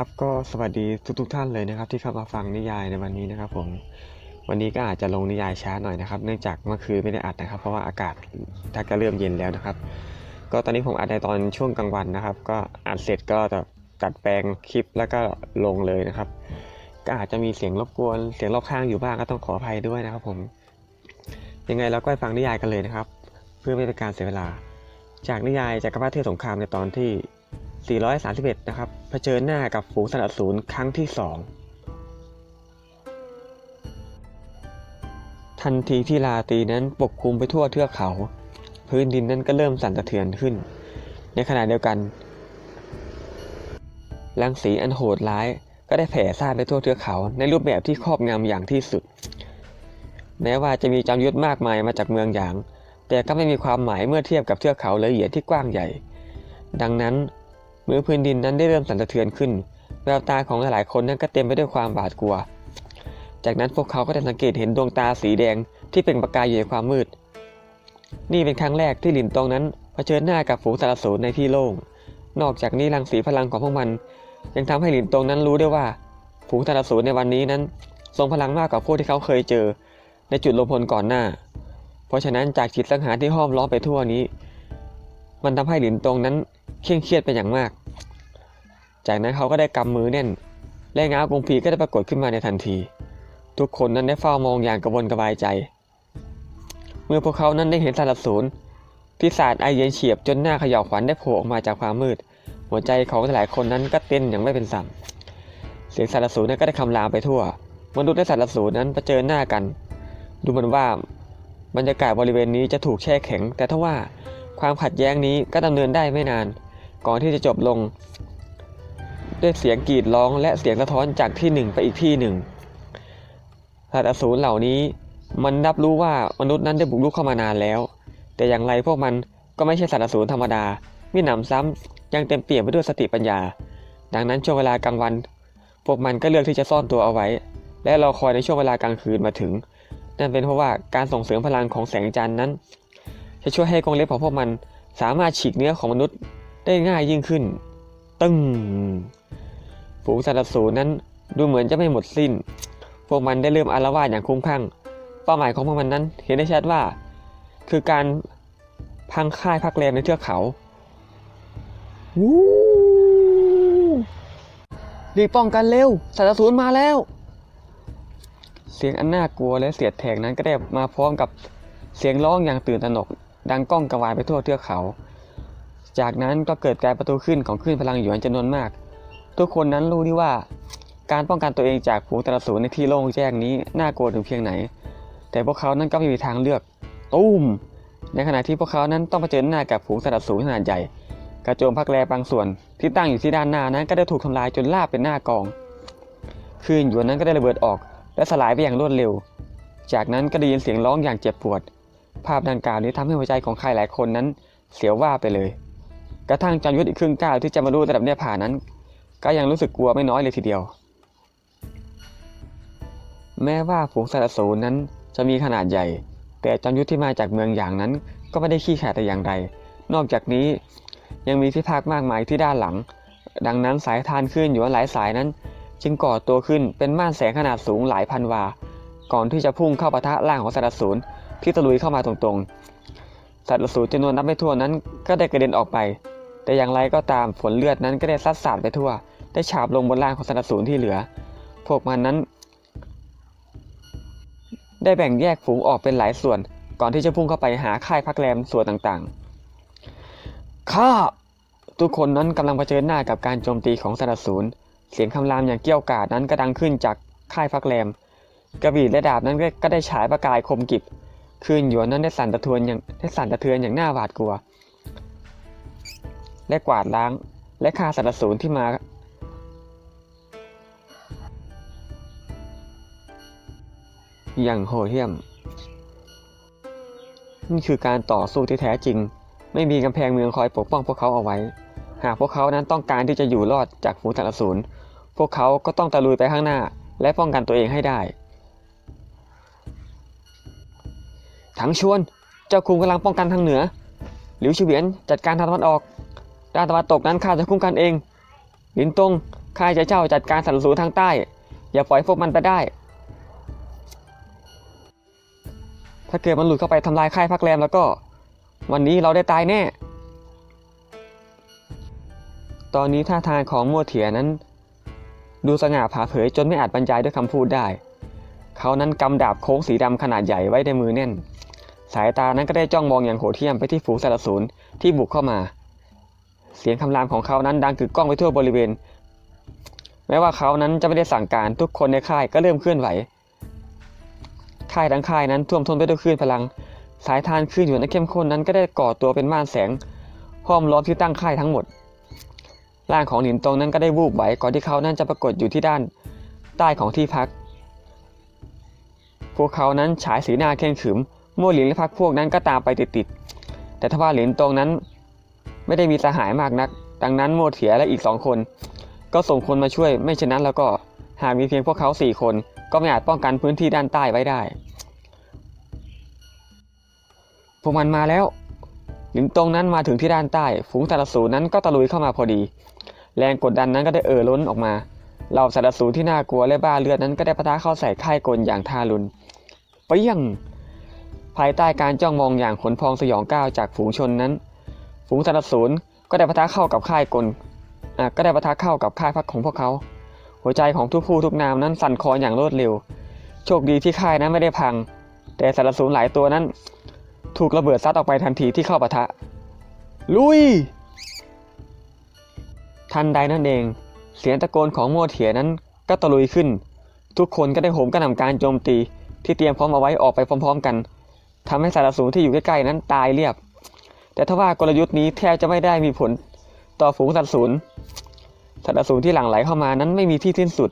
ครับก็สวัสดีทุกๆทท่านเลยนะครับ ที่เข้ามาฟังนิยายในวันนี้นะครับ ผมวันนี้ก็อาจจะลงนิยายช้าหน่อยนะครับ เนื่องจากเมื่อคืนไม่ได้อัดนะครับ เพราะว่าอากาศถ้าก็เริ่มเย็นแล้วนะครับ ก็ตอนนี้ผมอัดในตอนช่วงกลางวันนะครับ ก็อัดเสร็จก็จะตัดแปลงคลิปแล้วก็ลงเลยนะครับ ก็อาจจะมีเสียงรบกวนเสียงรอบข้างอยู่บ้างก็ต้องขออภัยด้วยนะครับ ผม ยังไงเราก็ไปฟังนิยายกันเลยนะครับ เพื่อไม่เป็นการเสียเวลา จากนิยายจักรพรรดิเทพสงครามในตอนที่ 431 นะครับเผชิญหน้ากับฝูงสนับสนุนครั้งที่ 2 ทันทีที่ราตรีนั้นปกคลุมไปทั่วเทือกเขา พื้นดินนั้นก็เริ่มสั่นสะเทือนขึ้น ในขณะเดียวกันรังสีอันโหดร้ายก็ได้แผ่ซ่านไปทั่วเทือกเขา ในรูปแบบที่ครอบงำอย่างที่สุด แม้ว่าจะมีจอมยุทธมากมายมาจากเมืองหยาง แต่ก็ไม่มีความหมายเมื่อเทียบกับเทือกเขาละเอียดที่กว้างใหญ่ ดังนั้น เมื่อพื้นดินนั้นได้เริ่มสั่นสะเทือนขึ้น แววตาของหลายๆคนนั้นก็เต็มไปด้วยความหวาดกลัว จากนั้นพวกเขาก็ได้สังเกตเห็นดวงตาสีแดงที่เป็นประกายอยู่ในความมืด นี่เป็นครั้งแรกที่หลินตองนั้นเผชิญหน้ากับฝูงสารสูรในที่โล่ง นอกจากนี้รังสีพลังของพวกมัน ยังทำให้หลินตองนั้นรู้ได้ว่าฝูงสารสูรในวันนี้นั้น ทรงพลังมากกว่าพวกที่เขาเคยเจอ ในจุดลมพลก่อนหน้า เพราะฉะนั้นจากจิตสังหารที่ห้อมล้อมไปทั่วนี้ มันทำให้หลินตรงนั้นเคร่งเครียดเป็นอย่างมาก จากนั้นเขาก็ได้กำมือแน่น และง้ากงพีก็ได้ปรากฏขึ้นมาในทันที ทุกคนนั้นได้เฝ้ามองอย่างกระวนกระวายใจ เมื่อพวกเขานั้นได้เห็นสารสูรที่ศาสาดไอเย็นเฉียบจนหน้าเขย่าขวัญได้โผล่ออกมาจากความมืด หัวใจของหลายคนนั้นก็เต้นอย่างไม่เป็นสัมเสียงสารสูรนั้นก็ได้คำรามไปทั่ว มนุษย์และสารสูรนั้นเผชิญหน้ากัน ดูเหมือนว่าบรรยากาศบริเวณนี้จะถูกแช่แข็ง แต่ถ้าว่า ความขัดแย้งนี้ก็ดำเนินได้ไม่นาน ก่อนที่จะจบลง ด้วยเสียงกรีดร้องและเสียงสะท้อนจากที่หนึ่งไปอีกที่หนึ่งสัตว์อสูรเหล่านี้มันรับรู้ว่ามนุษย์นั้นได้บุกรุกเข้ามานานแล้ว แต่อย่างไรพวกมันก็ไม่ใช่สัตว์อสูรธรรมดามิหนำซ้ำยังเต็มเปี่ยมไปด้วยสติปัญญา ดังนั้นช่วงเวลากลางวัน พวกมันก็เลือกที่จะซ่อนตัวเอาไว้ และรอคอยในช่วงเวลากลางคืนมาถึง นั่นเป็นเพราะว่าการส่งเสริมพลังของแสงจันทร์นั้น จะช่วยให้กรงเล็บของพวกมันสามารถฉีกเนื้อของมนุษย์ได้ง่ายยิ่งขึ้น ตึ้งฝูงสัตว์สูรนั้นดูเหมือนจะไม่หมดสิ้น พวกมันได้เริ่มอารวาสอย่างคุ้มคลั่งเป้าหมายของพวกมันนั้น เห็นได้ชัดว่า คือการพังค่ายพักแรมในเทือกเขาวู้รีบป้องกันเร็วสัตว์สูรมาแล้ว เสียงอันน่ากลัวและเสียดแทงนั้นก็ได้มาพร้อมกับเสียงร้องอย่างตื่นตระหนก ดังก้องกระวายไปทั่วเทือกเขา จากนั้นก็เกิดการประตูขึ้นของคลื่นพลังหยวนจำนวนมาก ทุกคนนั้นรู้ดีว่า การป้องกันตัวเองจากฝูงตระสูรในที่โล่งแจ้งนี้น่ากลัวถึงเพียงไหน แต่พวกเขานั้นก็ไม่มีทางเลือกตุ้มในขณะที่พวกเขานั้นต้องเผชิญหน้ากับฝูงสนับสูรขนาดใหญ่ กระโจมพักแรบางส่วน ที่ตั้งอยู่ที่ด้านหน้านั้นก็ได้ถูกทำลายจนลาบเป็นหน้ากองคลื่นหยวนนั้นก็ได้ระเบิดออก และสลายไปอย่างรวดเร็ว จากนั้นก็ได้ยินเสียงร้องอย่างเจ็บปวด ภาพดังกล่าวนี้ทำให้หัวใจของใครหลายคนนั้นเสียวว่าไปเลย กระทั่งจอมยุทธอีกครึ่งก้าวที่จะมารู้ระดับเนี่ยผ่านนั้น ก็ยังรู้สึกกลัวไม่น้อยเลยทีเดียว แม้ว่าฝูงสัตว์สูรนั้นจะมีขนาดใหญ่ แต่จอมยุทธที่มาจากเมืองอย่างนั้น ก็ไม่ได้ขี้แขลาดแต่อย่างใดนอกจากนี้ยังมีที่พักมากมายที่ด้านหลัง ดังนั้นสายทานขึ้นอยู่หลายสายนั้น จึงก่อตัวขึ้นเป็นม่านแสงขนาดสูงหลายพันวา ก่อนที่จะพุ่งเข้าปะทะร่างของสัตว์สูร ที่ตะลุยเข้ามาตรงๆ สัตว์สูรจำนวนนับไม่ถ้วนนั้นก็ได้กระเด็นออกไป แต่อย่างไรก็ตามฝนเลือดนั้นก็ได้ซัดสาดไปทั่ว ได้ฉาบลงบนร่างของสัตว์สูรที่เหลือ พวกมันนั้น ได้แบ่งแยกฝูงออกเป็นหลายส่วน ก่อนที่จะพุ่งเข้าไปหาค่ายพักแรมส่วนต่างๆ ข้าทุกคนนั้นกำลังเผชิญหน้ากับการโจมตีของสัตว์สูรเสียงคำรามอย่างเกี้ยวกาดนั้นก็ดังขึ้นจากค่ายพักแรม กระบี่และดาบนั้นก็ได้ฉายประกายคมกิบ คืนหยวนนั้นได้สั่นสะเทือนอย่างได้สั่นสะเทือนอย่างน่าหวาดกลัว และกวาดล้างและฆ่าสัตว์สูรที่มา อย่างโหดเหี้ยมนี่คือการต่อสู้ที่แท้จริง ไม่มีกำแพงเมืองคอยปกป้องพวกเขาเอาไว้ หากพวกเขานั้นต้องการที่จะอยู่รอดจากฝูงสัตว์สูรพวกเขาก็ต้องตะลุยไปข้างหน้า และป้องกันตัวเองให้ได้ ถังชวน เจ้าคุมกำลังป้องกันทางเหนือ หลิวชิเวียนจัดการทางตะวันออก ด้านตะวันตกนั้นข้าจะคุ้มกันเอง ลินตงข้าจะเจ้าจัดการสัตว์สูทางใต้ อย่าปล่อยพวกมันไปได้ ถ้าเกิดมันหลุดเข้าไปทำลายค่ายพักแรมแล้วก็ วันนี้เราได้ตายแน่ ตอนนี้ท่าทางของมัวเถียนั้น ดูสง่าผ่าเผยจนไม่อาจบรรยายด้วยคำพูดได้เขานั้นกำดาบโค้งสีดำขนาดใหญ่ไว้ในมือแน่น สายตานั้นก็ได้จ้องมองอย่างโหดเหี้ยมไปที่ฝูงสารสูรที่บุกเข้ามา เสียงคำรามของเขานั้นดังกึกก้องไปทั่วบริเวณ แม้ว่าเขานั้นจะไม่ได้สั่งการทุกคนในค่ายก็เริ่มเคลื่อนไหว ค่ายทั้งค่ายนั้นท่วมท้นไปด้วยคลื่นพลัง สายทานคลื่นอยู่ในเข้มข้นนั้นก็ได้ก่อตัวเป็นม่านแสงห้อมล้อมที่ตั้งค่ายทั้งหมด ร่างของหลินตรงนั้นก็ได้วูบไหวก่อนที่เขานั้นจะปรากฏอยู่ที่ด้านใต้ของที่พัก พวกเขานั้นฉายสีหน้าเคร่งขรึม มั่วหลินและพักพวกนั้นก็ตามไปติดๆ แต่ทว่าหลินตรงนั้น ไม่ได้มีสหายมากนัก ดังนั้นโมเถียและอีกสองคน ก็ส่งคนมาช่วย ไม่เช่นนั้นแล้วก็หากมีเพียงพวกเขาสี่คน ก็ไม่อาจป้องกันพื้นที่ด้านใต้ไว้ได้ พวกมันมาแล้ว หลินตรงนั้นมาถึงที่ด้านใต้ ฝูงสารสูรนั้นก็ตะลุยเข้ามาพอดี แรงกดดันนั้นก็ได้เอ่อล้นออกมา เหล่าสารสูรที่น่ากลัวและบ้าเลือดนั้นก็ได้ปะทะเข้าใส่ค่ายกลอย่างทารุณเปี้ยง ภายใต้การจ้องมองอย่างขนพองสยองก้าวจากฝูงชนนั้น ฝูงสารสูรก็ได้ปะทะเข้ากับค่ายกลก็ได้ปะทะเข้ากับค่ายพักของพวกเขา หัวใจของทุกผู้ทุกนามนั้นสั่นคลอนอย่างรวดเร็ว โชคดีที่ค่ายนั้นไม่ได้พัง แต่สารสูรหลายตัวนั้น ถูกระเบิดซัดออกไปทันทีที่เข้าปะทะ ลุย ทันใดนั่นเอง เสียงตะโกนของโมวเถียนั้นก็ตะลุยขึ้น ทุกคนก็ได้โหมกระหน่ำการโจมตีที่เตรียมพร้อมเอาไว้ออกไปพร้อม ๆ กัน ทำให้สารสูรที่อยู่ใกล้ๆนั้นตายเรียบ แต่ทว่ากลยุทธ์นี้แทบจะไม่ได้มีผลต่อฝูงสัตว์สูรสัตว์สูรที่หลั่งไหลเข้ามานั้นไม่มีที่สิ้นสุด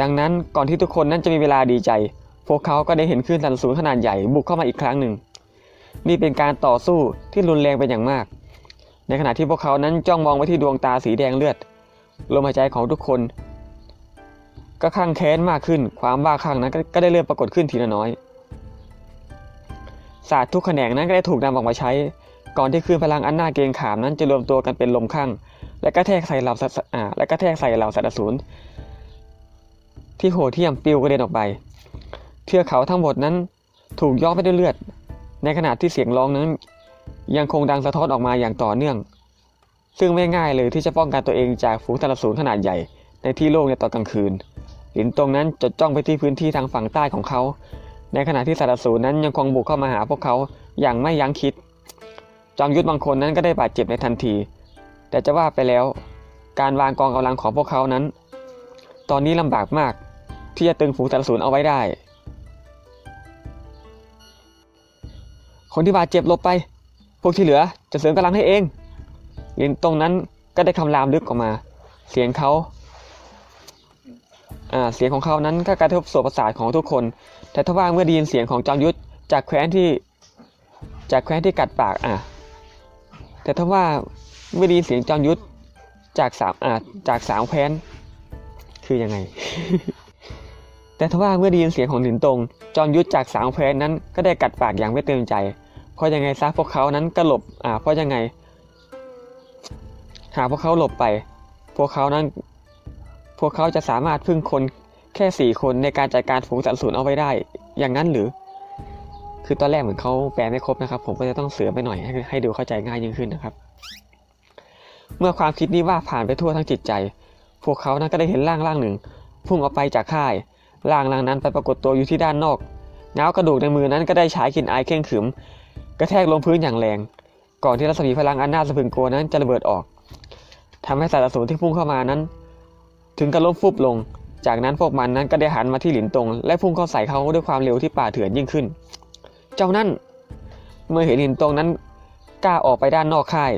ดังนั้นก่อนที่ทุกคนนั้นจะมีเวลาดีใจ พวกเขาก็ได้เห็นคลื่นสัตว์สูรขนาดใหญ่บุกเข้ามาอีกครั้งหนึ่ง นี่เป็นการต่อสู้ที่รุนแรงเป็นอย่างมาก ในขณะที่พวกเขานั้นจ้องมองไปที่ดวงตาสีแดงเลือดลมหายใจของทุกคน ก็คลั่งแค้นมากขึ้น ความบ้าคลั่งนั้นก็ได้เริ่มปรากฏขึ้นทีละน้อย ศาสตร์ทุกแขนงนั้นก็ได้ถูกนำออกมาใช้ ก่อนที่คลื่นพลังอันน่าเกรงขามนั้นจะรวมตัวกันเป็นลมข้างและก็แทกใส่เหล่าสัตว์อ่าและก็แทกใส่เหล่าสัตว์อสูรที่โหดเที่ยมปลิวกระเด็นออกไป เทือกเขาทั้งหมดนั้นถูกย้อมไปด้วยเลือด ในขณะที่เสียงร้องนั้น ยังคงดังสะท้อนออกมาอย่างต่อเนื่อง ซึ่งไม่ง่ายเลยที่จะป้องกันตัวเองจากฝูงสัตว์สูรขนาดใหญ่ในที่โล่งในตอนกลางคืน หลินตรงนั้นจดจ้องไปที่พื้นที่ทางฝั่งใต้ของเขา ในขณะที่สัตว์สูรนั้นยังคงบุกเข้ามาหาพวกเขาอย่างไม่ยั้งคิด จอมยุทธบางคนนั้นก็ได้บาดเจ็บในทันที แต่จะว่าไปแล้ว การวางกองกำลังของพวกเขานั้น ตอนนี้ลำบากมากที่จะตึงฝูงสัตว์สูรเอาไว้ได้ คนที่บาดเจ็บหลบไป พวกที่เหลือจะเสริมกำลังให้เองหลินตรงนั้นก็ได้คำรามลึกออกมา เสียงเขา เสียงของเขานั้นก็กระทบสตประสาทของทุกคน แต่ถ้าว่าเมื่อได้ยินเสียงของจอมยุทธจากแคว้นที่จากแคว้นที่กัดปากอะแต่ถ้าว่าเมื่อได้ยินเสียงจอมยุทธจากสามอ่าจากสามแคว้นคือยังไง แต่ถ้าว่าเมื่อได้ยินเสียงของหลินตง จอมยุทธจากสามแคว้นนั้นก็ได้กัดปากอย่างไม่เต็มใจ เพราะยังไงซะพวกเขานั้นก็หลบอ่าเพราะยังไง หากพวกเขาหลบไป พวกเขานั้น พวกเขาจะสามารถพึ่งคนแค่สี่คนในการจัดการฝูงสัตว์สูญเอาไว้ได้ อย่างนั้นหรือ คือตอนแรกเหมือนเขาแปลไม่ครบนะครับ ผมก็จะต้องเสือไปหน่อยให้ให้ดูเข้าใจง่ายยิ่งขึ้นนะครับ เมื่อความคิดนี้ว่าผ่านไปทั่วทั้งจิตใจ พวกเขานั้นก็ได้เห็นร่างร่างหนึ่ง พุ่งออกไปจากค่ายร่างร่างนั้นไปปรากฏตัวอยู่ที่ด้านนอกเงากระดูกในมือนั้นก็ได้ฉายกลิ่นอายเข่งขึม กระแทกลงพื้นอย่างแรง ก่อนที่รัศมีพลังอันน่าสะพรึงกลัวนั้นจะระเบิดออกทำให้สัตว์สูรที่พุ่งเข้ามานั้น ถึงกับล้มฟุบลง จากนั้นพวกมันนั้นก็ได้หันมาที่หลินตง และพุ่งเข้าใส่เขาด้วยความเร็วที่ป่าเถื่อนยิ่งขึ้น เจ้านั่น เมื่อเห็นหลินตงนั้นกล้าออกไปด้านนอกค่าย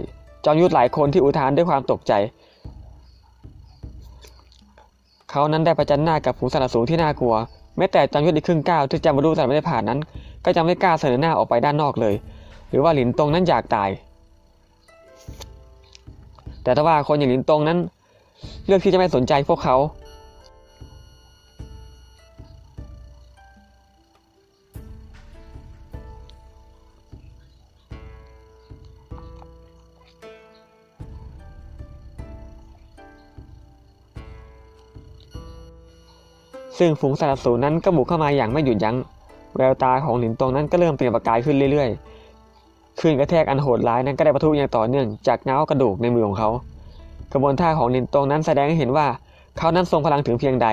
จอมยุทธหลายคนที่อุทานด้วยความตกใจ เขานั้นได้ประจันหน้ากับฝูงสัตว์สูรที่น่ากลัว แม้แต่จอมยุทธอีกครึ่งก้าวที่จะบรรลุสัตว์ไม่ได้ผ่านนั้น ก็จะไม่กล้าเสนอหน้าออกไปด้านนอกเลย หรือว่าหลินตงนั้นอยากตาย แต่ถ้าว่าคนอย่างหลินตงนั้น เลือกที่จะไม่สนใจพวกเขา ซึ่งฝูงสัตว์สูรนั้นก็บุกเข้ามาอย่างไม่หยุดยัง้ง แววตาของหลินตงนั้นก็เริ่มเปลี่ยนประกายขึ้นเรื่อยๆคลื่นกระแทกอันโหดร้ายนั้นก็ได้ประทุอย่างต่อเนื่องจากเงากระดูกในมือของเขา กระบวนท่าของลินตงนั้นแสดงให้เห็นว่าเขานั้นทรงพลังถึงเพียงใด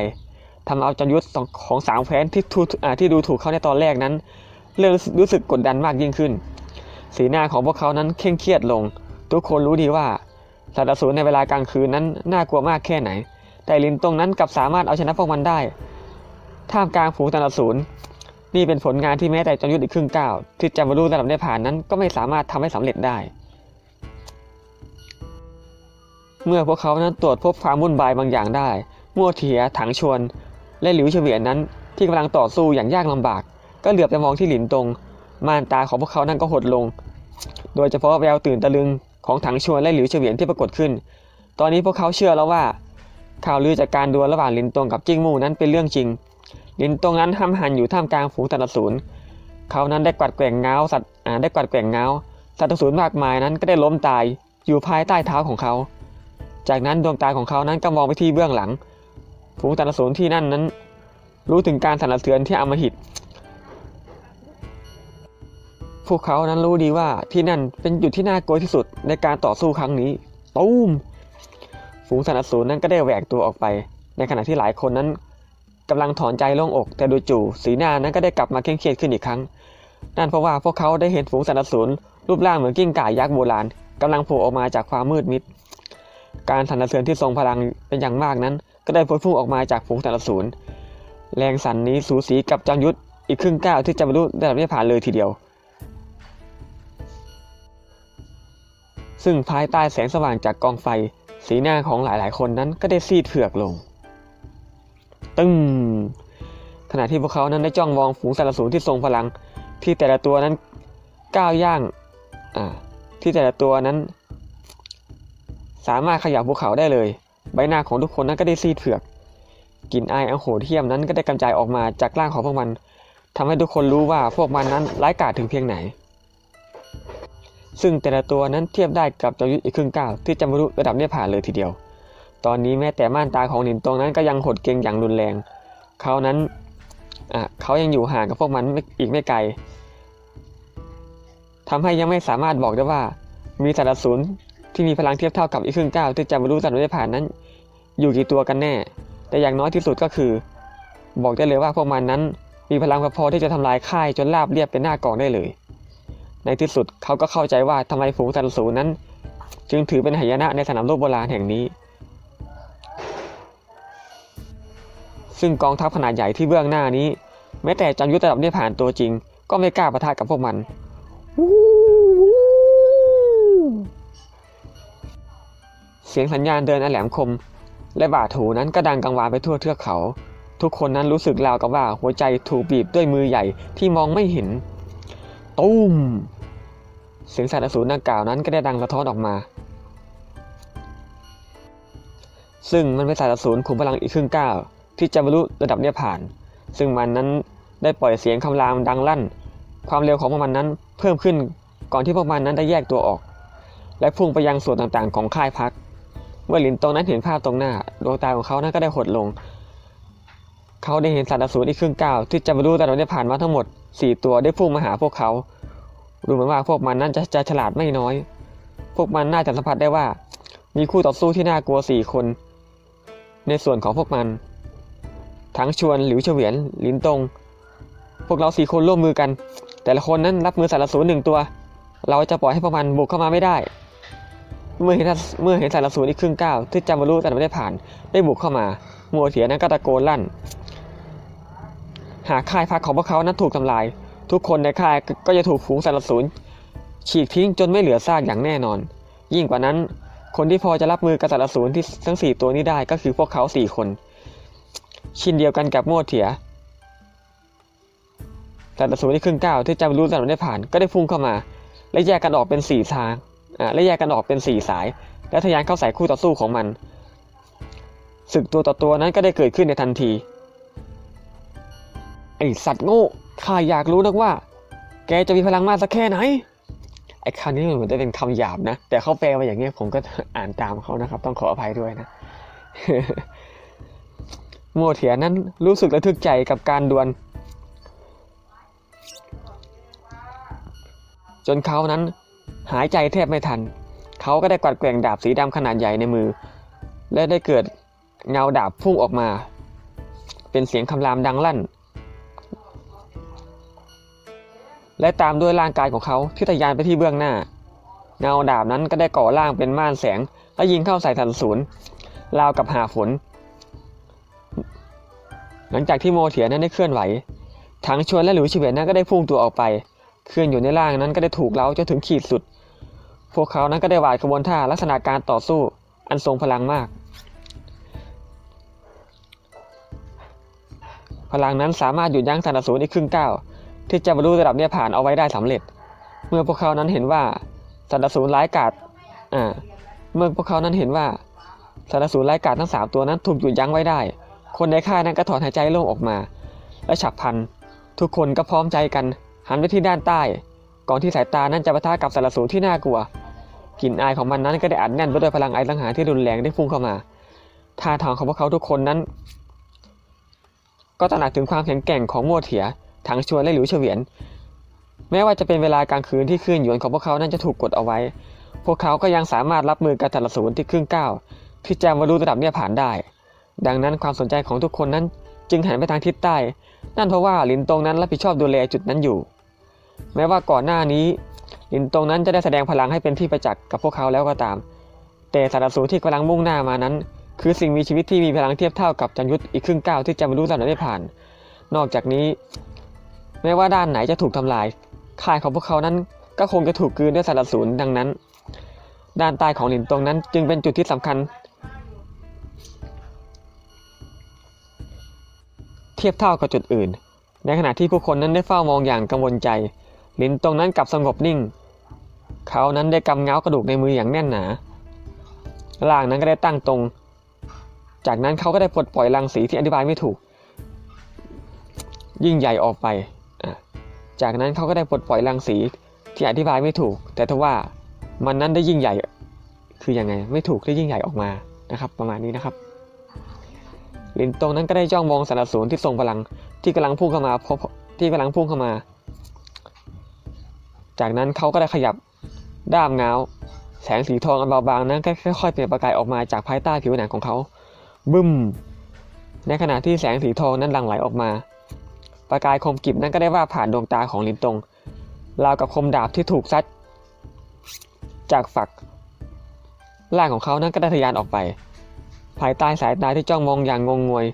ทำเอาจอมยุทธของสามแคว้นที่ท,ที่ดูถูกเขาในตอนแรกนั้นเริ่มรู้สึกกดดันมากยิ่งขึ้น สีหน้าของพวกเขานั้นเคร่งเครียดลง ทุกคนรู้ดีว่าสัตว์สูรในเวลากลางคืนนั้นน่ากลัวมากแค่ไหน แต่ลินตงนั้นกลับสามารถเอาชนะพวกมันได้ ท่ามกลางฝูงสัตว์สูรนี่เป็นผลงานที่แม้แต่จอมยุทธอีกครึ่งก้าวที่จะบรรลุระดับได้ผ่านนั้นก็ไม่สามารถทำให้สำเร็จได้ เมื่อพวกเขานั้นตรวจพบความวุ่นวายบางอย่างได้ มั่วเถีย ถังชวน และหลิวเฉวียนนั้นที่กำลังต่อสู้อย่างยากลำบาก ก็เหลือบไปมองที่หลินตงม่านตาของพวกเขานั้นก็หดลง โดยเฉพาะแววตื่นตะลึงของถังชวนและหลิวเฉวียนที่ปรากฏขึ้น ตอนนี้พวกเขาเชื่อแล้วว่า ข่าวลือจากการดวลระหว่างหลินตงกับจิ้งมู่นั้นเป็นเรื่องจริง หลินตงนั้นห้ำหันอยู่ท่ามกลางฝูงสัตว์อสูรเขานั้นได้กวัดแกว่งเงาสัตว์ได้กวัดแกว่งเงาสัตว์อสูรมากมายนั้นก็ได้ล้มตายอยู่ภายใต้เท้าของเขา จากนั้นดวงตาของเขานั้นก็มองไปที่เบื้องหลังฝูงสัตว์อสูรที่นั่นนั้น รู้ถึงการสั่นสะเทือนที่อำมหิต พวกเขานั้นรู้ดีว่าที่นั่นเป็นจุดที่น่ากลัวที่สุดในการต่อสู้ครั้งนี้ตูมฝูงสัตว์อสูรนั้นก็ได้แหวกตัวออกไป ในขณะที่หลายคนนั้นกำลังถอนใจโล่งอก แต่โดยจู่สีหน้านั้นก็ได้กลับมาเคร่งเครียดขึ้นอีกครั้ง นั่นเพราะว่าพวกเขาได้เห็นฝูงสัตว์อสูรรูปร่างเหมือนกิ้งก่ายักษ์โบราณกำลังโผล่ออกมาจากความมืดมิด การสั่นสะเทือนที่ทรงพลังเป็นอย่างมากนั้น ก็ได้พวยพุ่งออกมาจากฝูงสัตว์อสูรแรงสั่นนี้สูสีกับจอมยุทธอีกครึ่งก้าวที่จะบรรลุระดับนิพพานเลยทีเดียว ซึ่งภายใต้แสงสว่างจากกองไฟ สีหน้าของหลายๆ คนนั้นก็ได้ซีดเผือกลง ตึ้งขณะที่พวกเขานั้นได้จ้องมองฝูงสัตว์อสูรที่ทรงพลัง ที่แต่ละตัวนั้นก้าวย่างที่แต่ละตัวนั้น สามารถขยับภูเขาได้เลย ใบหน้าของทุกคนนั้นก็ได้ซีดเผือกกลิ่นอายอันโหดเหี้ยมนั้นก็ได้กระจายออกมาจากร่างของพวกมันทำให้ทุกคนรู้ว่าพวกมันนั้นร้ายกาจถึงเพียงไหน ซึ่งแต่ละตัวนั้นเทียบได้กับจอยุทธอีกครึ่งก้าวที่จะบรรลุระดับเนี่ยผ่านเลยทีเดียว ตอนนี้แม้แต่ม่านตาของหนินตรงนั้นก็ยังหดเกรงอย่างรุนแรง เขานั้นอะเขายังอยู่ห่างกับพวกมันไม่อีกไม่ไกลทำให้ยังไม่สามารถบอกได้ว่ามีสัตว์อสูร ที่มีพลังเทียบเท่ากับอีกครึ่งก้าวที่จะบรรลุระดับเนี่ยผ่านนั้น อยู่กี่ตัวกันแน่ แต่อย่างน้อยที่สุดก็คือ บอกได้เลยว่าพวกมันนั้น มีพลังพอที่จะทำลายค่ายจนราบเรียบเป็นหน้ากองได้เลย ในที่สุดเขาก็เข้าใจว่าทำไมฝูงสัตว์สูรนั้น จึงถือเป็นหายนะในสนามรบโบราณแห่งนี้ ซึ่งกองทัพขนาดใหญ่ที่เบื้องหน้านี้ แม้แต่จอมยุทธระดับได้ผ่านตัวจริง ก็ไม่กล้าปะทะกับพวกมัน เสียงสัญญาณเดินอันแหลมคม และบาดถูนั้นก็ดังกังวานไปทั่วเทือกเขา ทุกคนนั้นรู้สึกราวกับว่าหัวใจถูกบีบด้วยมือใหญ่ที่มองไม่เห็น ตุ้ม เสียงสัตว์อสูรดังกล่าวนั้นก็ได้ดังสะท้อนออกมา ซึ่งมันเป็นสัตว์อสูรขุมพลังอีกครึ่งก้าวที่จะบรรลุระดับเนี่ยผ่าน ซึ่งมันนั้นได้ปล่อยเสียงคำรามดังลั่น ความเร็วของพวกมันนั้นเพิ่มขึ้นก่อนที่พวกมันนั้นได้แยกตัวออก และพุ่งไปยังส่วนต่างๆ ของค่ายพัก เมื่อลินตรงนั้นเห็นภาพตรงหน้า ดวงตาของเขานั้นก็ได้หดลง เขาได้เห็นสัตว์อสูรอีกครึ่งก้าวที่จะบรรลุระดับเนี่ยผ่านมาทั้งหมด 4 ตัวได้พุ่งมาหาพวกเขา ดูเหมือนว่าพวกมันนั้นจะจะฉลาดไม่น้อย พวกมันน่าจะสัมผัสได้ว่า มีคู่ต่อสู้ที่น่ากลัว 4 คน ในส่วนของพวกมัน ทั้งชวนหลิวเฉวียนลินตง พวกเราสี่คนร่วมมือกัน แต่ละคนนั้นรับมือสัตว์อสูรหนึ่งตัว เราจะปล่อยให้พวกมันบุกเข้ามาไม่ได้ เมื่อเห็นเมื่อเห็นสัตว์อสูรอีกครึ่งก้าวที่จะบรรลุแต่ไม่ได้ผ่าน ได้บุกเข้ามามัวเถียนั้นก็ตะโกนลั่น หากค่ายพักของพวกเขานั้นถูกทำลาย ทุกคนในค่ายก็จะถูกฝูงสัตว์อสูรฉีกทิ้งจนไม่เหลือซากอย่างแน่นอน ยิ่งกว่านั้น คนที่พอจะรับมือกับสัตว์อสูรที่ทั้งสี่ตัวนี้ได้ก็คือพวกเขาสี่คนชินเดียวกันกับโมวเถียสัตว์อสูรที่ครึ่งก้าวที่จะบรรลุแต่ไม่ได้ผ่านก็ได้พุ่งเข้ามา และแยกกันออกเป็นสี่ทาง และแยกกันออกเป็นสี่สาย และทะยานเข้าใส่คู่ต่อสู้ของมันศึกตัวต่อตัวนั้นก็ได้เกิดขึ้นในทันที ไอสัตว์โง่ข้าอยากรู้นักว่า แกจะมีพลังมากสักแค่ไหน ไอคำนี้มันเหมือนจะเป็นคำหยาบนะ แต่เขาแปลมาอย่างเงี้ยผมก็อ่านตามเขานะครับ ต้องขออภัยด้วยนะ โมเถียนั้นรู้สึกระทึกใจกับการดวลจนเขานั้น หายใจแทบไม่ทัน เขาก็ได้กวัดแกว่งดาบสีดำขนาดใหญ่ในมือ และได้เกิดเงาดาบพุ่งออกมา เป็นเสียงคำรามดังลั่น และตามด้วยร่างกายของเขาที่ทะยานไปที่เบื้องหน้า เงาดาบนั้นก็ได้ก่อร่างเป็นม่านแสง และยิงเข้าใส่สันศูนย์ราวกับหาฝน หลังจากที่โมเถียนั้นได้เคลื่อนไหวถังชวนและหลิวชิเวนนั้นก็ได้พุ่งตัวออกไป เคลื่อนอยู่ในร่างนั้นก็ได้ถูกเล้าจนถึงขีดสุด พวกเขานั้นก็ได้หวาดกระบวนท่าลักษณะการต่อสู้อันทรงพลังมาก พลังนั้นสามารถหยุดยั้งสันสูรอีกครึ่งก้าวที่จะบรรลุระดับเนี้ผ่านเอาไว้ได้สำเร็จ เมื่อพวกเขานั้นเห็นว่าสันสูรร้ายกาจอ่าเมื่อพวกเขานั้นเห็นว่าสันสูรร้ายกาจทั้งสามตัวนั้นถูกหยุดยั้งไว้ได้ คนในค่ายนั้นก็ถอนหายใจโล่งออกมา และฉับพลันทุกคนก็พร้อมใจกัน หันไปที่ด้านใต้ ก่อนที่สายตานั้นจะปะทะกับสันสูรที่น่ากลัวกลิ่นอายของมันนั้นก็ได้อัดแน่นไปด้วยพลังไอสังหารที่รุนแรงได้พุ่งเข้ามาท่าทางของพวกเขาทุกคนนั้น ก็ตระหนักถึงความแข็งแกร่งของโมวเถียถังชวนและหลิวเฉวียน แม้ว่าจะเป็นเวลากลางคืนที่คลื่นหยวนของพวกเขานั้นจะถูกกดเอาไว้ พวกเขาก็ยังสามารถรับมือกับสันสูรที่ครึ่งก้าวที่จะบรรลุระดับเนี้ผ่านได้ ดังนั้นความสนใจของทุกคนนั้นจึงหันไปทางทิศใต้ นั่นเพราะว่าหลินตงนั้นรับผิดชอบดูแลจุดนั้นอยู่ แม้ว่าก่อนหน้านี้หลินตรงนั้นจะได้แสดงพลังให้เป็นที่ประจักษ์กับพวกเขาแล้วก็ตาม แต่สัตว์สูรที่กำลังมุ่งหน้ามานั้น คือสิ่งมีชีวิตที่มีพลังเทียบเท่ากับจันยุทธอีกครึ่งก้าวที่จะบรรลุระดับได้ผ่าน นอกจากนี้ แม้ว่าด้านไหนจะถูกทำลายค่ายของพวกเขานั้นก็คงจะถูกกลืนด้วยสัตว์สูรดังนั้น ด้านใต้ของหลินตรงนั้น จึงเป็นจุดที่สำคัญ เทียบเท่ากับจุดอื่น ในขณะที่ผู้คนนั้นได้เฝ้ามองอย่างกังวลใจ ลิ้นตรงนั้นกลับสงบนิ่ง เขานั้นได้กำเงากระดูกในมืออย่างแน่นหนาร่างนั้นก็ได้ตั้งตรง จากนั้นเขาก็ได้ปลดปล่อยรังสีที่อธิบายไม่ถูก ยิ่งใหญ่ออกไป จากนั้นเขาก็ได้ปลดปล่อยรังสีที่อธิบายไม่ถูก แต่ทว่ามันนั้นได้ยิ่งใหญ่คืออยังไง ไม่ถูกได้ยิ่งใหญ่ออกมานะครับ ประมาณนี้นะครับลินตรงนั้นก็ได้จ้องมองสารสูรที่ทรงพลังที่กำลังพุ่งเข้ามาพบที่กำลังพุ่งเข้ามา จากนั้นเขาก็ได้ขยับด้ามเงาแสงสีทองอันเบาบางนั้นค่อยๆเปลี่ยนประกายออกมาจากภายใต้ผิวหนังของเขาบึ้ม ในขณะที่แสงสีทองนั้นหลั่งไหลออกมา ประกายคมกริบนั้นก็ได้ว่าผ่านดวงตาของลินตงราวกับคมดาบที่ถูกซัดจากฝักร่างของเขานั้นก็ได้ทะยานออกไป ภายใต้สายตาที่จ้องมองอย่างงงงวย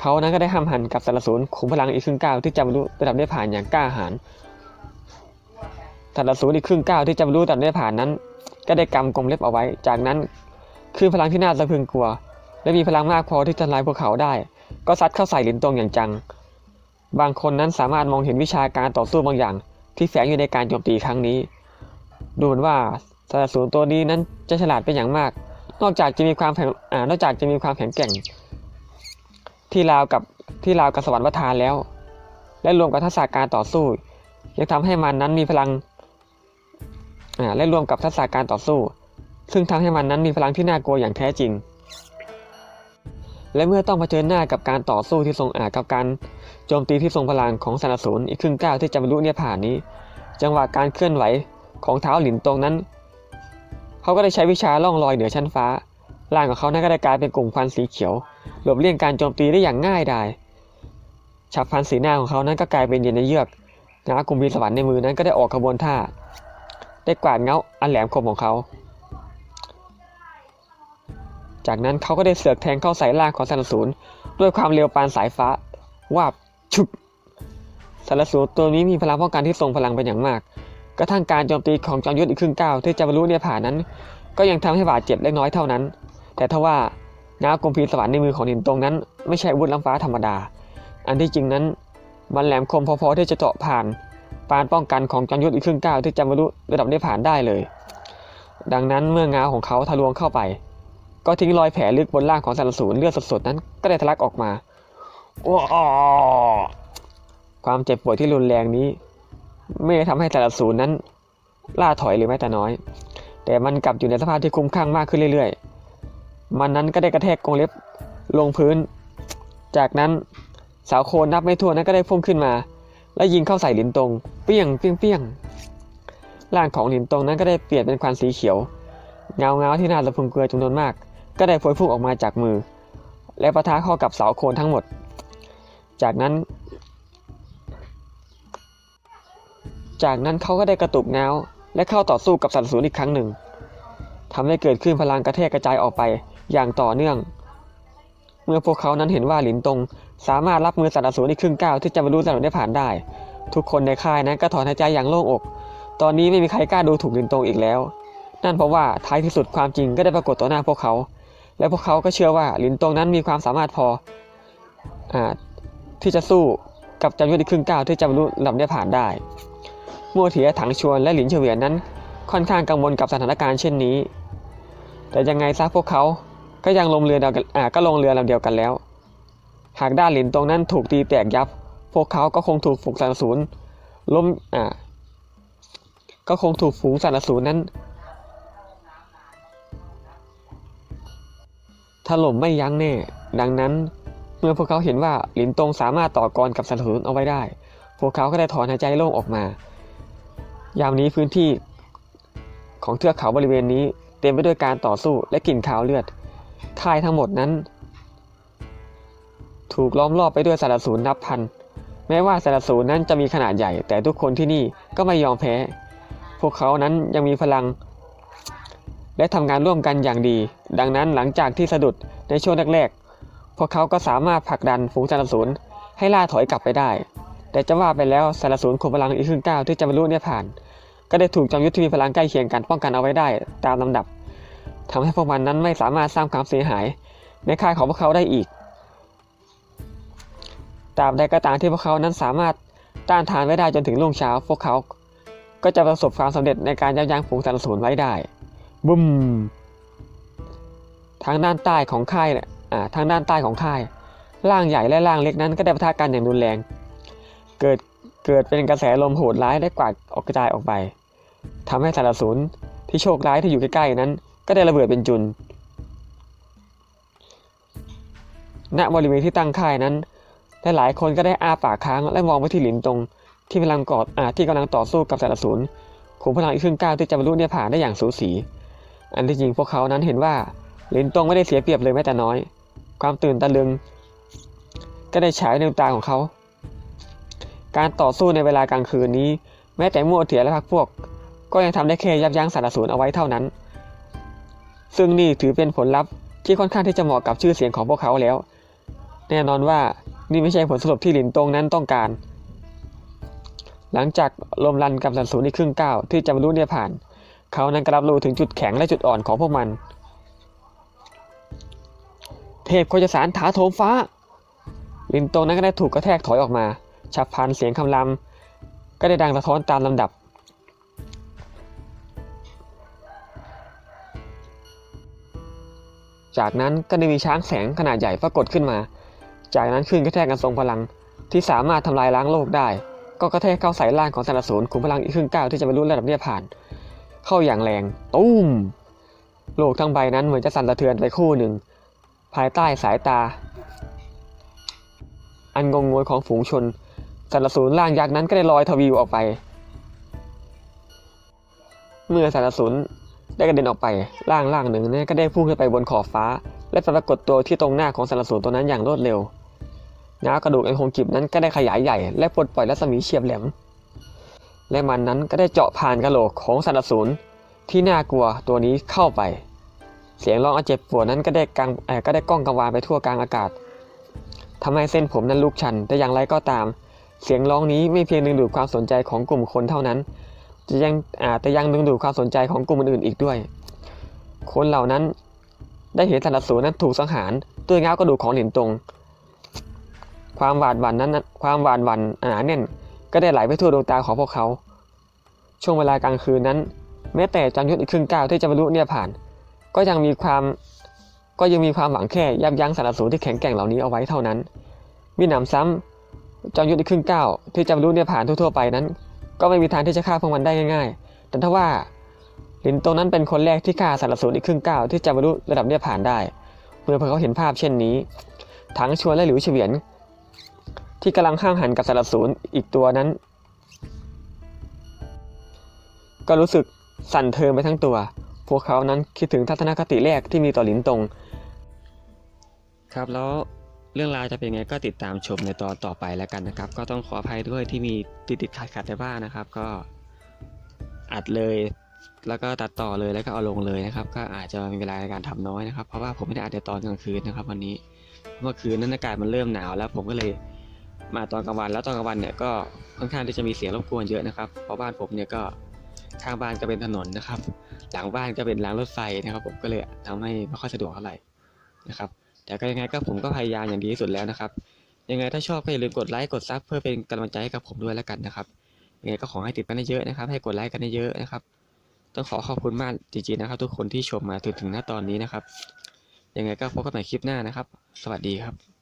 เขานั้นก็ได้ห้ามหันกับสารสูรขุมพลังอีกครึ่งก้าวที่จะบรรลุระดับได้ผ่านอย่างกล้าหาญ สารสูรอีกครึ่งก้าวที่จะบรรลุระดับได้ผ่านนั้น ก็ได้กำกลมเล็บเอาไว้ จากนั้นคือพลังที่น่าสะพึงกลัว และมีพลังมากพอที่จะทำลายพวกเขาได้ ก็ซัดเข้าใส่หลินตงอย่างจัง บางคนนั้นสามารถมองเห็นวิชาการต่อสู้บางอย่าง ที่แฝงอยู่ในการโจมตีครั้งนี้ ดูเหมือนว่าสารสูรตัวนี้นั้นจะฉลาดเป็นอย่างมาก นอกจากจะมีความแข็งอ่านอกจากจะมีความแข็งแกร่ง ที่ราวกับที่ราวกับสวรรค์ประทานแล้ว และรวมกับทักษะการต่อสู้ ยังทำให้มันนั้นมีพลัง และรวมกับทักษะการต่อสู้ ซึ่งทำให้มันนั้นมีพลังที่น่ากลัวอย่างแท้จริง และเมื่อต้องเผชิญหน้ากับการต่อสู้ที่ทรงอาจกับการโจมตีที่ทรงพลังของสนสูรอีกครึ่งก้าวที่จะบรรลุเนี่ยผ่านนี้ จังหวะการเคลื่อนไหวของเท้าหลินตรงนั้น เขาก็ได้ใช้วิชาล่องลอยเหนือชั้นฟ้าร่างของเขานั้นก็ได้กลายเป็นกลุ่มควันสีเขียว หลบเลี่ยงการโจมตีได้อย่างง่ายดายฉับพลันสีหน้าของเขานั้นก็กลายเป็นเย็นในเยือกงากลุ่มบีสวรรค์ในมือนั้นก็ได้ออกขบวนท่า ได้กวาดเงาอันแหลมคมของเขา จากนั้นเขาก็ได้เสือกแทงเข้าใส่ร่างของสันสูรด้วยความเร็วปานสายฟ้าวาบชุบสันสูรตัวนี้มีพลังป้องกันที่ทรงพลังเป็นอย่างมาก กระทั่งการโจมตีของจอมยุทธอีกครึ่งก้าวที่จะบรรลุเนี่ยผ่านนั้น ก็ยังทำให้บาดเจ็บเล็กน้อยเท่านั้น แต่ทว่าง้ากลมพีสวรรค์ในมือของนินตรงนั้น ไม่ใช่วุธล้ำฟ้าธรรมดา อันที่จริงนั้นมันแหลมคมพอๆที่จะเจาะผ่าน ปานป้องกันของจอมยุทธอีกครึ่งก้าวที่จะบรรลุระดับได้ผ่านได้เลย ดังนั้นเมื่องาของเขาทะลวงเข้าไป ก็ทิ้งรอยแผลลึกบนร่างของสันสูรเลือดสดๆนั้นก็ได้ทะลักออกมาว้าความเจ็บปวดที่รุนแรงนี้ ไม่ได้ทำให้สันสูรนั้น ล่าถอยหรือแม้แต่น้อย แต่มันกลับอยู่ในสภาพที่คุ้มข้างมากขึ้นเรื่อยๆ มันนั้นก็ได้กระแทกกรงเล็บลงพื้น จากนั้นสาวโคนนับไม่ถ้วนนั้นก็ได้พุ่งขึ้นมา และยิงเข้าใส่หลินตงเปี้ยงเปี้ยงเปี้ยงร่างของหลินตงนั้นก็ได้เปลี่ยนเป็นควันสีเขียว เงาเงาที่น่าสะพรึงเกลัวจำนวนมาก ก็ได้พวยพุ่งออกมาจากมือ และปะทะเข้ากับเสาโคนทั้งหมด จากนั้น จากนั้นเขาก็ได้กระตุกเงาและเข้าต่อสู้กับสัตว์สูญอีกครั้งหนึ่งทำให้เกิดขึ้นพลังกระแทกกระจายออกไปอย่างต่อเนื่อง เมื่อพวกเขานั้นเห็นว่าหลินตง สามารถรับมือสัตว์อสูรอีกครึ่งก้าวที่จะบรรลุระดับได้ผ่านได้ ทุกคนในค่ายนั้นก็ถอนหายใจอย่างโล่งอก ตอนนี้ไม่มีใครกล้าดูถูกหลินตงอีกแล้ว นั่นเพราะว่าท้ายที่สุดความจริงก็ได้ปรากฏต่อหน้าพวกเขา และพวกเขาก็เชื่อว่าหลินตงนั้นมีความสามารถพออที่จะสู้กับจำยุทธอีกครึ่งก้าวที่จะบรรลุระดับได้ผ่านได้มัวเถียถังชวนและหลินเฉวียนนั้น ค่อนข้างกังวลกับสถานการณ์เช่นนี้ แต่ยังไงซะพวกเขาก็ยังลงเรือเดียวกันก็ลงเรือลำเดียวกันแล้ว หากด้านหลินตรงนั้นถูกตีแตกยับ พวกเขาก็คงถูกฝูงสัตว์อสูรล้มอ่าก็คงถูกฝูงสัตว์อสูรนั้นถล่มไม่ยั้งแน่ ดังนั้น เมื่อพวกเขาเห็นว่าหลินตงสามารถต่อกรกับสัตว์อสูรเอาไว้ได้ พวกเขาก็ได้ถอนหายใจโล่งออกมา ยามนี้พื้นที่ของเทือกเขาบริเวณนี้เต็มไปด้วยการต่อสู้และกลิ่นคาวเลือดค่ายทั้งหมดนั้น ถูกล้อมรอบไปด้วยสัตว์อสูรนับพัน แม้ว่าสัตว์อสูรนั้นจะมีขนาดใหญ่ แต่ทุกคนที่นี่ก็ไม่ยอมแพ้ พวกเขานั้นยังมีพลัง และทำงานร่วมกันอย่างดี ดังนั้นหลังจากที่สะดุดในช่วงแรกๆ พวกเขาก็สามารถผลักดันฝูงสัตว์อสูรให้ล่าถอยกลับไปได้ แต่จะว่าไปแล้วสัตว์อสูรคุมพลังอีกครึ่งก้าวที่จะบรรลุเนี่ยผ่าน ก็ได้ถูกจอมยุทธที่มีพลังใกล้เคียงกันป้องกันเอาไว้ได้ตามลำดับทำให้พวกมันนั้นไม่สามารถสร้างความเสียหาย ในค่ายของพวกเขาได้อีก ตราบใดก็ตามที่พวกเขานั้นสามารถต้านทานไว้ได้จนถึงรุ่งเช้า พวกเขาก็จะประสบความสำเร็จในการยับยั้งฝูงสัตว์สูรไว้ได้บุ้มทางด้านใต้ของค่ายเนี่ยอ่าทางด้านใต้ของค่ายร่างใหญ่และร่างเล็กนั้นก็ได้ปะทะกันอย่างรุนแรง เกิดเกิดเป็นกระแสลมโหดร้ายได้กวาดออกกระจายออกไปทำให้สัตว์อสูรที่โชคร้ายที่อยู่ใกล้ๆนั้น ก็ได้ระเบิดเป็นจุน ณบริเวณที่ตั้งค่ายนั้น และหลายคนก็ได้อ้าปากค้างและมองไปที่หลินตรงที่กำลังกอดอ่าที่กำลังต่อสู้กับสัตว์อสูรขุมพลังอีกครึ่งก้าวที่จะบรรลุเนี่ยผ่านได้อย่างสูสี อันที่จริงพวกเขานั้นเห็นว่าหลินตรงไม่ได้เสียเปรียบเลยแม้แต่น้อย ความตื่นตะลึง ก็ได้ฉายในดวงตาของเขา การต่อสู้ในเวลากลางคืนนี้ แม้แต่มั่วเถียและพรรคพวก ก็ยังทำได้แค่ยับยั้งสัตว์อสูรเอาไว้เท่านั้น ซึ่งนี่ถือเป็นผลลัพธ์ที่ค่อนข้างที่จะเหมาะกับชื่อเสียงของพวกเขาแล้ว แน่นอนว่า นี่ไม่ใช่ผลสรุปที่หลินตงนั้นต้องการ หลังจากลมรันกับสัตว์สูรในครึ่งก้าวที่จะบรรลุเนี่ยผ่าน เขานั้นกรับรู้ถึงจุดแข็งและจุดอ่อนของพวกมัน เทพโคจสารถาโถมฟ้า ลินตงนั้นก็ได้ถูกกระแทกถอยออกมา ฉับพลันเสียงคำรามก็ได้ดังสะท้อนตามลำดับจากนั้นก็ได้มีช้างแสงขนาดใหญ่ปรากฏขึ้นมา จากนั้นคลื่นกระแทกกันทรงพลัง ที่สามารถทำลายล้างโลกได้ ก็กระแทกเข้าใส่ร่างของสัตว์สูรขุมพลังอีกครึ่งก้าวที่จะบรรลุระดับเนี่ยผ่าน เข้าอย่างแรงตุ้มโลกทั้งใบนั้นเหมือนจะสั่นสะเทือนไปคู่หนึ่ง ภายใต้สายตา อันงงงวยของฝูงชนสัตว์สูรร่างยักษ์นั้นก็ได้ลอยทวีวออกไป เมื่อสัตว์สูรได้กระเด็นออกไปร่างร่างหนึ่งนั้นก็ได้พุ่งขึ้นไปบนขอบฟ้า และปรากฏตัวที่ตรงหน้าของสัตว์สูรตัวนั้นอย่างรวดเร็ว ง้ากระดูกไอโคงกิบนั้นก็ได้ขยายใหญ่ และปลดปล่อยรัศมีเฉียบแหลม และมันนั้นก็ได้เจาะผ่านกระโหลกของสัตว์สูรที่น่ากลัวตัวนี้เข้าไป เสียงร้องอันเจ็บปวดนั้นก็ได้กังก็ได้ก้องกังวานไปทั่วกลางอากาศทำให้เส้นผมนั้นลุกชัน แต่อย่างไรก็ตาม เสียงร้องนี้ไม่เพียงดึงดูดความสนใจของกลุ่มคนเท่านั้น จะยังอาจจะยังดึงดูดความสนใจของกลุ่มอื่นๆอีกด้วย คนเหล่านั้นได้เห็นสัตว์สูรนั้นถูกสังหารด้วยง้ากระดูกของหลินตง ความหวาดหวั่นนั้นความหวาดหวั่นหนาแน่น ก็ได้ไหลไปทั่วดวงตาของพวกเขา ช่วงเวลากลางคืนนั้น แม้แต่จอมยุทธอีกครึ่งก้าวที่จะบรรลุเนี่ยผ่าน ก็ยังมีความก็ยังมีความหวังแค่ยับยั้งสัตว์สูรที่แข็งแกร่งเหล่านี้เอาไว้เท่านั้นมีหนำซ้ำจอมยุทธอีกครึ่งก้าวที่จะบรรลุเนี่ยผ่านทั่วๆไปนั้น ก็ไม่มีทางที่จะฆ่าพวกมันได้ง่ายๆ แต่ถ้าว่าหลินตงนั้นเป็นคนแรกที่ฆ่าสัตว์สูรอีกครึ่งก้าวที่จะบรรลุระดับเนี่ยผ่านได้ เมื่อพวกเขาเห็นภาพเช่นนี้ถังชวนและหลิวเฉวียน ที่กำลังห้ามหันกับสารสูรอีกตัวนั้น ก็รู้สึกสั่นเทิมไปทั้งตัว พวกเขานั้นคิดถึงทัศนคติแรกที่มีต่อหลินตง ครับแล้วเรื่องราวจะเป็นไงก็ติดตามชมในตอนต่อไปแล้วกันนะครับ ก็ต้องขออภัยด้วยที่มีติดติดขัดขัดๆในบ้างนะครับ ก็อัดเลยแล้วก็ตัดต่อเลยแล้วก็เอาลงเลยนะครับ ก็อาจจะมีเวลาในการทำน้อยนะครับ เพราะว่าผมไม่ได้อัดในตอนกลางคืนนะครับ วันนี้เมื่อคืนนั้นอากาศมันเริ่มหนาวแล้วผมก็เลย มาตอนกลางวันแล้วตอนกลางวันเนี่ยก็ค่อนข้างที่จะมีเสียงรบกวนเยอะนะครับเพราะบ้านผมเนี่ยก็ข้างบ้านก็เป็นถนนนะครับ หลังบ้านก็เป็นรางรถไฟนะครับ ผมก็เลยทำให้ไม่ค่อยสะดวกเท่าไหร่นะครับ แต่ก็ยังไงก็ผมก็พยายามอย่างดีที่สุดแล้วนะครับ ยังไงถ้าชอบก็อย่าลืมกดไลค์กดซับเพื่อเป็นกำลังใจให้กับผมด้วยแล้วกันนะครับยังไงก็ขอให้ติดกันเยอะนะครับ ให้กดไลค์กันเยอะนะครับ ต้องขอขอบคุณมากจริงๆนะครับ ทุกคนที่ชมมาถึงถึงหน้าตอนนี้นะครับ ยังไงก็พบกันใหม่คลิปหน้านะครับ สวัสดีครับ